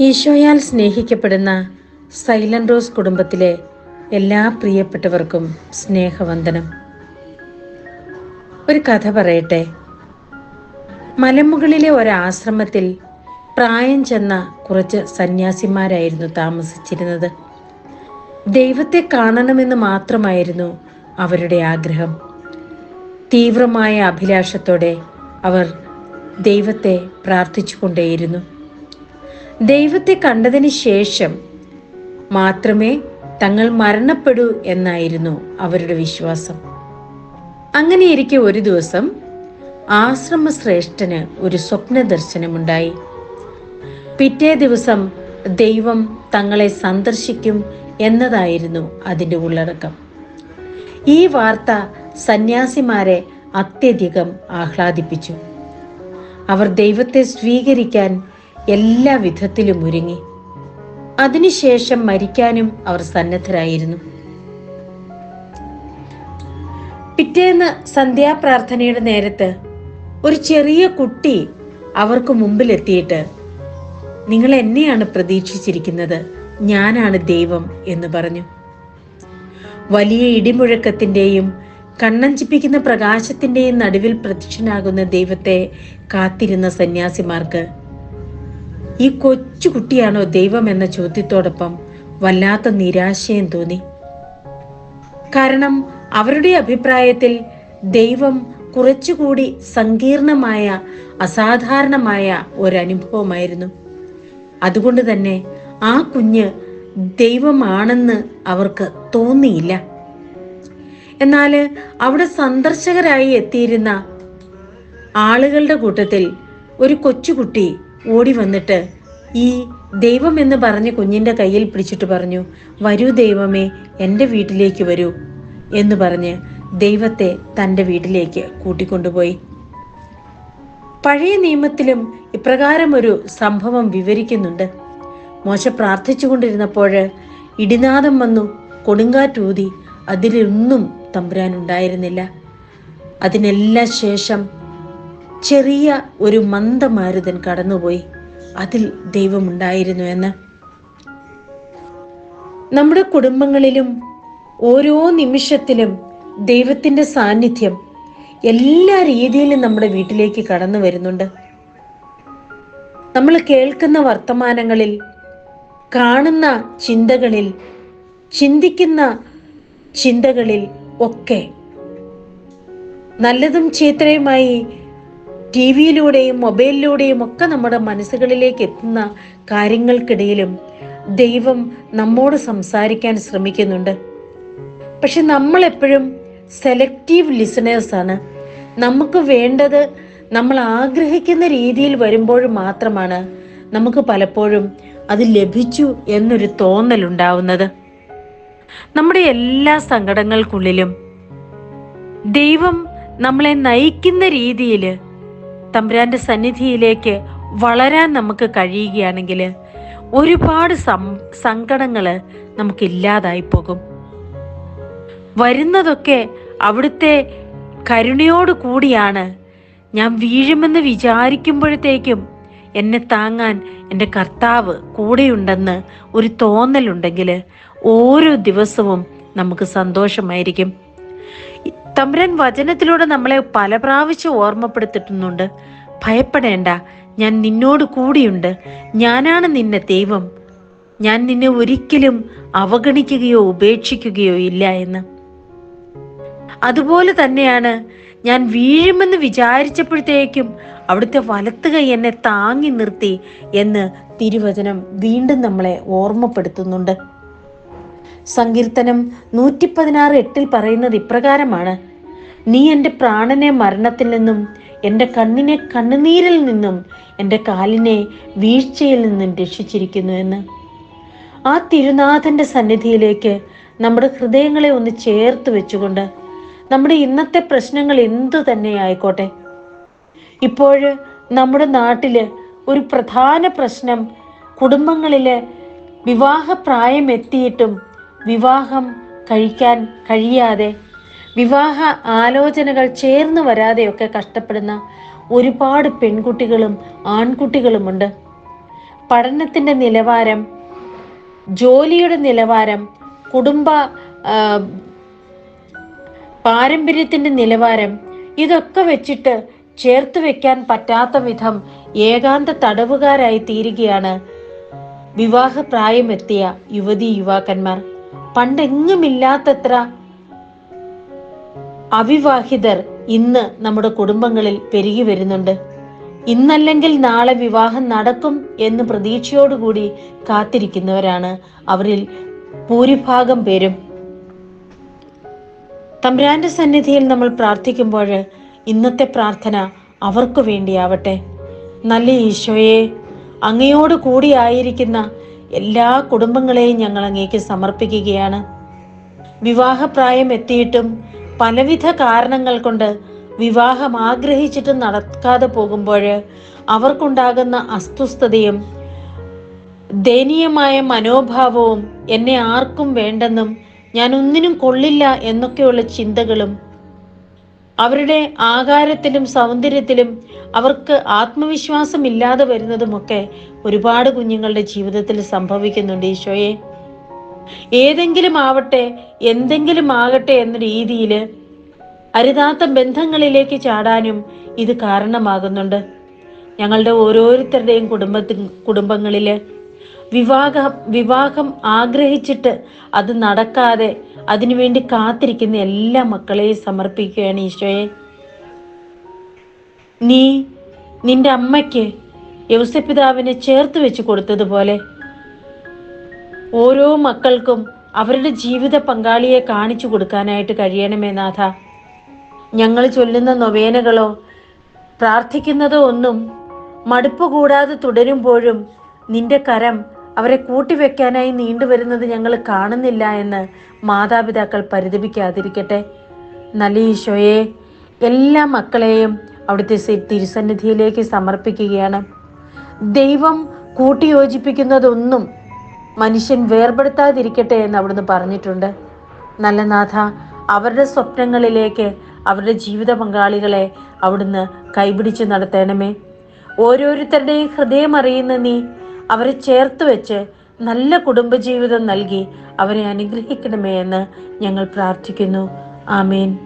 ഈശോയാൽ സ്നേഹിക്കപ്പെടുന്ന silent rose കുടുംബത്തിലെ എല്ലാ പ്രിയപ്പെട്ടവർക്കും സ്നേഹവന്ദനം. ഒരു കഥ പറയട്ടെ. മലമുകളിലെ ഒരാശ്രമത്തിൽ പ്രായം ചെന്ന കുറച്ച് സന്യാസിമാരായിരുന്നു താമസിച്ചിരുന്നത്. ദൈവത്തെ കാണണമെന്ന് മാത്രമായിരുന്നു അവരുടെ ആഗ്രഹം. തീവ്രമായ അഭിലാഷത്തോടെ അവർ ദൈവത്തെ പ്രാർത്ഥിച്ചുകൊണ്ടേയിരുന്നു. ദൈവത്തെ കണ്ടതിന് ശേഷം മാത്രമേ തങ്ങൾ മരണപ്പെടൂ എന്നായിരുന്നു അവരുടെ വിശ്വാസം. അങ്ങനെയിരിക്കെ ഒരു ദിവസം ആശ്രമശ്രേഷ്ഠന് ഒരു സ്വപ്ന ദർശനമുണ്ടായി പിറ്റേ ദിവസം ദൈവം തങ്ങളെ സന്ദർശിക്കും എന്നതായിരുന്നു അതിന്റെ ഉള്ളടക്കം. ഈ വാർത്ത സന്യാസിമാരെ അത്യധികം ആഹ്ലാദിപ്പിച്ചു. അവർ ദൈവത്തെ സ്വീകരിക്കാൻ എല്ലാ വിധത്തിലും ഒരുങ്ങി. അതിനുശേഷം മരിക്കാനും അവർ സന്നദ്ധരായിരുന്നു. പിറ്റേന്ന് സന്ധ്യാപ്രാർത്ഥനയുടെ നേരത്ത് ഒരു ചെറിയ കുട്ടി അവർക്ക് മുമ്പിലെത്തിയിട്ട് നിങ്ങൾ എന്നെയാണ് പ്രതീക്ഷിച്ചിരിക്കുന്നത്. ഞാനാണ് ദൈവം എന്ന് പറഞ്ഞു. വലിയ ഇടിമുഴക്കത്തിന്റെയും കണ്ണഞ്ചിപ്പിക്കുന്ന പ്രകാശത്തിന്റെയും നടുവിൽ പ്രത്യക്ഷനാകുന്ന ദൈവത്തെ കാത്തിരുന്ന സന്യാസിമാർക്ക് ഈ കൊച്ചു കുട്ടിയാണോ ദൈവം എന്ന ചോദ്യത്തോടൊപ്പം വല്ലാത്ത നിരാശയും തോന്നി. കാരണം അവരുടെ അഭിപ്രായത്തിൽ ദൈവം കുറച്ചുകൂടി സങ്കീർണമായ അസാധാരണമായ ഒരനുഭവമായിരുന്നു. അതുകൊണ്ട് തന്നെ ആ കുഞ്ഞ് ദൈവമാണെന്ന് അവർക്ക് തോന്നിയില്ല. എന്നാൽ അവിടെ സന്ദർശകരായി എത്തിയിരുന്ന ആളുകളുടെ കൂട്ടത്തിൽ ഒരു കൊച്ചുകുട്ടി ഓടി വന്നിട്ട് ഈ ദൈവം എന്ന് പറഞ്ഞ് കുഞ്ഞിന്റെ കയ്യിൽ പിടിച്ചിട്ട് പറഞ്ഞു വരൂ ദൈവമേ എന്റെ വീട്ടിലേക്ക് വരൂ എന്ന് പറഞ്ഞ് ദൈവത്തെ തന്റെ വീട്ടിലേക്ക് കൂട്ടിക്കൊണ്ടുപോയി. പഴയ നിയമത്തിലും ഇപ്രകാരം ഒരു സംഭവം വിവരിക്കുന്നുണ്ട്. മോശ പ്രാർത്ഥിച്ചുകൊണ്ടിരുന്നപ്പോൾ ഇടിനാദം വന്നു കൊടുങ്കാറ്റൂതി അതിലൊന്നും തമ്പുരാൻ ഉണ്ടായിരുന്നില്ല. അതിനെല്ലാം ശേഷം ചെറിയ ഒരു മന്ദമാരുതൻ കടന്നുപോയി. അതിൽ ദൈവമുണ്ടായിരുന്നു എന്ന്. നമ്മുടെ കുടുംബങ്ങളിലും ഓരോ നിമിഷത്തിലും ദൈവത്തിന്റെ സാന്നിധ്യം എല്ലാ രീതിയിലും നമ്മുടെ വീട്ടിലേക്ക് കടന്നു വരുന്നുണ്ട്. നമ്മൾ കേൾക്കുന്ന വർത്തമാനങ്ങളിൽ കാണുന്ന ചിന്തകളിൽ ചിന്തിക്കുന്ന ചിന്തകളിൽ ഒക്കെ നല്ലതും ചീത്തയുമായി ടി വിയിലൂടെയും മൊബൈലിലൂടെയും ഒക്കെ നമ്മുടെ മനസ്സുകളിലേക്ക് എത്തുന്ന കാര്യങ്ങൾക്കിടയിലും ദൈവം നമ്മോട് സംസാരിക്കാൻ ശ്രമിക്കുന്നുണ്ട്. പക്ഷെ നമ്മൾ എപ്പോഴും സെലക്റ്റീവ് ലിസണേഴ്സ് ആണ്. നമുക്ക് വേണ്ടത് നമ്മൾ ആഗ്രഹിക്കുന്ന രീതിയിൽ വരുമ്പോൾ മാത്രമാണ് നമുക്ക് പലപ്പോഴും അത് ലഭിച്ചു എന്നൊരു തോന്നലുണ്ടാവുന്നത് നമ്മുടെ എല്ലാ സങ്കടങ്ങൾക്കുള്ളിലും ദൈവം നമ്മളെ നയിക്കുന്ന രീതിയിൽ തമ്പുരാന്റെ സന്നിധിയിലേക്ക് വളരാൻ നമുക്ക് കഴിയുകയാണെങ്കിൽ ഒരുപാട് സം സങ്കടങ്ങൾ നമുക്ക് ഇല്ലാതായി പോകും. വരുന്നതൊക്കെ അവിടുത്തെ കരുണയോട് കൂടിയാണ്. ഞാൻ വീഴുമെന്ന് വിചാരിക്കുമ്പോഴത്തേക്കും എന്നെ താങ്ങാൻ എന്റെ കർത്താവ് കൂടെയുണ്ടെന്ന് ഒരു തോന്നലുണ്ടെങ്കിൽ ഓരോ ദിവസവും നമുക്ക് സന്തോഷമായിരിക്കും. തമ്പുരാൻ വചനത്തിലൂടെ നമ്മളെ പല പ്രാവശ്യം ഓർമ്മപ്പെടുത്തിട്ടുന്നുണ്ട് ഭയപ്പെടേണ്ട ഞാൻ നിന്നോട് കൂടിയുണ്ട്. ഞാനാണ് നിന്നെ ദൈവം. ഞാൻ നിന്നെ ഒരിക്കലും അവഗണിക്കുകയോ ഉപേക്ഷിക്കുകയോ ഇല്ല എന്ന്. അതുപോലെ തന്നെയാണ് ഞാൻ വീഴുമെന്ന് വിചാരിച്ചപ്പോഴത്തേക്കും അവിടുത്തെ വലത്തുകൈ എന്നെ താങ്ങി നിർത്തി എന്ന് തിരുവചനം വീണ്ടും നമ്മളെ ഓർമ്മപ്പെടുത്തുന്നുണ്ട്. സങ്കീർത്തനം നൂറ്റി പതിനാറ് എട്ടിൽ പറയുന്നത് ഇപ്രകാരമാണ്. നീ എന്റെ പ്രാണനെ മരണത്തിൽ നിന്നും എന്റെ കണ്ണിനെ കണ്ണുനീരിൽ നിന്നും എന്റെ കാലിനെ വീഴ്ചയിൽ നിന്നും രക്ഷിച്ചിരിക്കുന്നു എന്ന്. ആ തിരുനാഥന്റെ സന്നിധിയിലേക്ക് നമ്മുടെ ഹൃദയങ്ങളെ ഒന്ന് ചേർത്ത് വെച്ചുകൊണ്ട് നമ്മുടെ ഇന്നത്തെ പ്രശ്നങ്ങൾ എന്തു തന്നെ ആയിക്കോട്ടെ. ഇപ്പോൾ നമ്മുടെ നാട്ടിൽ ഒരു പ്രധാന പ്രശ്നം കുടുംബങ്ങളിൽ വിവാഹപ്രായം എത്തിയിട്ടും വിവാഹം കഴിക്കാൻ കഴിയാതെ വിവാഹ ആലോചനകൾ ചേർന്ന് വരാതെയൊക്കെ കഷ്ടപ്പെടുന്ന ഒരുപാട് പെൺകുട്ടികളും ആൺകുട്ടികളുമുണ്ട്. പഠനത്തിന്റെ നിലവാരം ജോലിയുടെ നിലവാരം കുടുംബ പാരമ്പര്യത്തിന്റെ നിലവാരം ഇതൊക്കെ വെച്ചിട്ട് ചേർത്ത് വെക്കാൻ പറ്റാത്ത വിധം ഏകാന്ത തടവുകാരായി തീരുകയാണ് വിവാഹപ്രായമെത്തിയ യുവതി യുവാക്കന്മാർ. പണ്ടെങ്ങുമില്ലാത്തത്ര അവിവാഹിതർ ഇന്ന് നമ്മുടെ കുടുംബങ്ങളിൽ പെരുകി വരുന്നുണ്ട്. ഇന്നല്ലെങ്കിൽ നാളെ വിവാഹം നടക്കും എന്ന് പ്രതീക്ഷയോടുകൂടി കാത്തിരിക്കുന്നവരാണ് അവരിൽ ഭൂരിഭാഗം പേരും. തമ്പ്രാന്റെ സന്നിധിയിൽ നമ്മൾ പ്രാർത്ഥിക്കുമ്പോൾ ഇന്നത്തെ പ്രാർത്ഥന അവർക്ക് വേണ്ടിയാവട്ടെ. നല്ല ഈശോയെ അങ്ങയോട് കൂടിയായിരിക്കുന്ന എല്ലാ കുടുംബങ്ങളെയും ഞങ്ങൾ അങ്ങേക്ക് സമർപ്പിക്കുകയാണ്. വിവാഹപ്രായം എത്തിയിട്ടും പലവിധ കാരണങ്ങൾ കൊണ്ട് വിവാഹം ആഗ്രഹിച്ചിട്ട് നടക്കാതെ പോകുമ്പോൾ അവർക്കുണ്ടാകുന്ന അസ്വസ്ഥതയും ദയനീയമായ മനോഭാവവും എന്നെ ആർക്കും വേണ്ടെന്നും ഞാൻ ഒന്നിനും കൊള്ളില്ല എന്നൊക്കെയുള്ള ചിന്തകളും അവരുടെ ആകാരത്തിലും സൗന്ദര്യത്തിലും അവർക്ക് ആത്മവിശ്വാസം ഇല്ലാതെ വരുന്നതുമൊക്കെ ഒരുപാട് കുഞ്ഞുങ്ങളുടെ ജീവിതത്തിൽ സംഭവിക്കുന്നുണ്ട് ഈശോയെ. ഏതെങ്കിലും ആവട്ടെ എന്തെങ്കിലും ആകട്ടെ എന്ന രീതിയിൽ അരുതാത്ത ബന്ധങ്ങളിലേക്ക് ചാടാനും ഇത് കാരണമാകുന്നുണ്ട്. ഞങ്ങളുടെ ഓരോരുത്തരുടെയും കുടുംബത്തിൽ കുടുംബങ്ങളിൽ വിവാഹ വിവാഹം ആഗ്രഹിച്ചിട്ട് അത് നടക്കാതെ അതിനുവേണ്ടി കാത്തിരിക്കുന്ന എല്ലാ മക്കളെയും സമർപ്പിക്കുകയാണ് ഈശോയെ. നീ നിന്റെ അമ്മയ്ക്ക് യൗസപിതാവിനെ ചേർത്ത് വെച്ച് കൊടുത്തതുപോലെ ഓരോ മക്കൾക്കും അവരുടെ ജീവിത പങ്കാളിയെ കാണിച്ചു കൊടുക്കാനായിട്ട് കഴിയണമേ നാഥ. ഞങ്ങൾ ചൊല്ലുന്ന നൊവേനകളോ പ്രാർത്ഥിക്കുന്നതോ ഒന്നും മടുപ്പ് കൂടാതെ തുടരുമ്പോഴും നിന്റെ കരം അവരെ കൂട്ടിവെക്കാനായി നീണ്ടുവരുന്നത് ഞങ്ങൾ കാണുന്നില്ല എന്ന് മാതാപിതാക്കൾ പരിതപിക്കാതിരിക്കട്ടെ. നല്ല ഈശോയെ എല്ലാ മക്കളെയും അവിടുത്തെ തിരുസന്നിധിയിലേക്ക് സമർപ്പിക്കുകയാണ്. ദൈവം കൂട്ടിയോജിപ്പിക്കുന്നതൊന്നും മനുഷ്യൻ വേർപെടുത്താതിരിക്കട്ടെ എന്ന് അവിടുന്ന് പറഞ്ഞിട്ടുണ്ട്. നല്ല നാഥ അവരുടെ സ്വപ്നങ്ങളിലേക്ക് അവരുടെ ജീവിത പങ്കാളികളെ അവിടുന്ന് കൈപിടിച്ച് നടത്തണമേ. ഓരോരുത്തരുടെയും ഹൃദയം അറിയുന്ന നീ അവരെ ചേർത്ത് വെച്ച് നല്ല കുടുംബജീവിതം നൽകി അവരെ അനുഗ്രഹിക്കണമേ എന്ന് ഞങ്ങൾ പ്രാർത്ഥിക്കുന്നു. ആമേൻ.